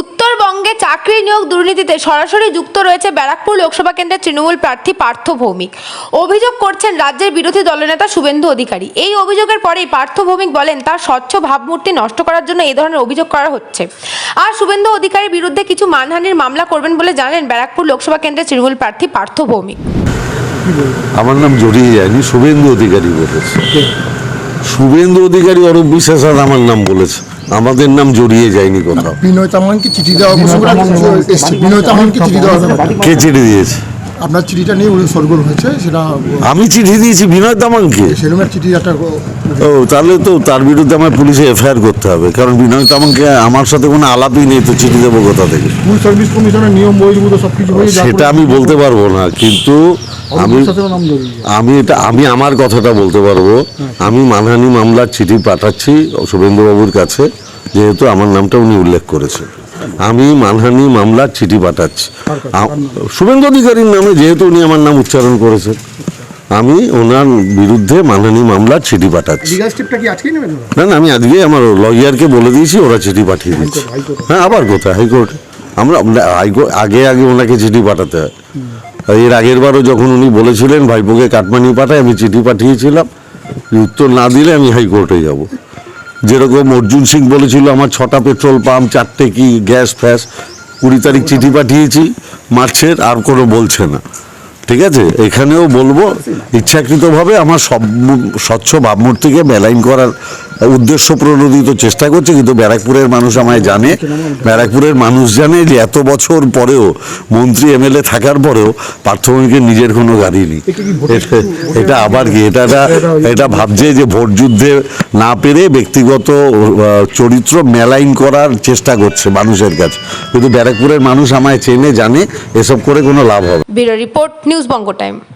উত্তরবঙ্গে চাকরি নিয়োগ দুর্নীতিতে সরাসরি যুক্ত রয়েছে ব্যারাকপুর লোকসভা কেন্দ্রের তৃণমূল প্রার্থী পার্থ ভৌমিক। অভিযোগ করছেন রাজ্যের বিরোধী দলনেতা শুভেন্দু অধিকারী। এই অভিযোগের পরেই পার্থ ভৌমিক বলেন তার স্বচ্ছ ভাবমূর্তি নষ্ট করার জন্য এই ধরনের অভিযোগ করা হচ্ছে। আর শুভেন্দু অধিকারীর বিরুদ্ধে কিছু মানহানির মামলা করবেন বলে জানালেন ব্যারাকপুর লোকসভা কেন্দ্রের তৃণমূল প্রার্থী পার্থ ভৌমিক। আমার নাম জড়িয়ে যায়নি শুভেন্দু অধিকারী বলেছে। শুভেন্দু অধিকারী অরূপ বিশ্বাস আমার নাম বলেছে। আমাদের নাম জড়িয়ে যায়নি কোথাও। বিনয় তামানকে চিঠি দেওয়া এসছে। বিনয় তামানকে চিঠি দেওয়া কে চিঠি দিয়েছে? আপনার চিঠিটা নিয়ে উনি সরগোল হয়েছে সেটা আমি চিঠি দিয়েছি বিনয় তামাংকে। সেরকম চিঠি একটা ও তাহলে তো তার বিরুদ্ধে আমার পুলিশে এফআইআর করতে হবে কারণ বিনয় তামাংকে আমার সাথে কোনো আলাপই নেই তো চিঠি দেবো কোথা থেকে? সার্ভিস কমিশনের নিয়ম বহির্ভূত সব কিছু সেটা আমি বলতে পারব না কিন্তু আমি। আমি এটা আমি আমার কথাটা বলতে পারব। আমি মানহানি মামলার চিঠি পাঠাচ্ছি শুভেন্দুবাবুর কাছে যেহেতু আমার নামটা উনি উল্লেখ করেছেন। আমি মানহানি মামলার চিঠি পাঠাচ্ছি। শুভেন্দু অধিকারীর নামে যেহেতু উনি আমার নাম উচ্চারণ করেছেন। আমি ওনার বিরুদ্ধে মানহানি মামলার চিঠি পাঠাচ্ছি? না না আমি আজকে আমার লয়ারকে বলে দিয়েছি ওরা চিঠি পাঠিয়ে দিচ্ছে। হ্যাঁ আবার কোথায়? হাইকোর্ট। আমরা আগে আগে ওনাকে চিঠি পাঠাতে হয়। এর আগের বারও যখন উনি বলেছিলেন, ভাইপোকে কাটমানি পাঠায়, আমি চিঠি পাঠিয়েছিলাম। উত্তর না দিলে আমি হাইকোর্টে যাব। যেরকম অর্জুন সিং বলেছিল, আমার ছটা পেট্রোল পাম্প, চারটে কি গ্যাস ফ্যাস, কুড়ি তারিখ চিঠি পাঠিয়েছি মার্চের আর কোনো বলছে না। ঠিক আছে? এখানেও বলব, ইচ্ছাকৃতভাবে আমার সব স্বচ্ছ ভাবমূর্তিকে মেলাইন করার উদ্দেশ্য প্রণোদিত চেষ্টা করছে কিন্তু ব্যারাকপুরের মানুষ আমায় জানে। ব্যারাকপুরের মানুষ জানে যে এত বছর পরেও মন্ত্রী এমএলএ থাকার পরেও পার্থভূমিকে নিজের কোনো গাড়ি নেই। এটা- আবার কি? এটা এটা- এটা ভাবছে যে ভোট যুদ্ধে না পেরে ব্যক্তিগত চরিত্র মেলাইন করার চেষ্টা করছে মানুষের কাছে। কিন্তু ব্যারাকপুরের মানুষ আমায় চেনে জানে এসব করে কোনো লাভ হবে bureau report news Banga time.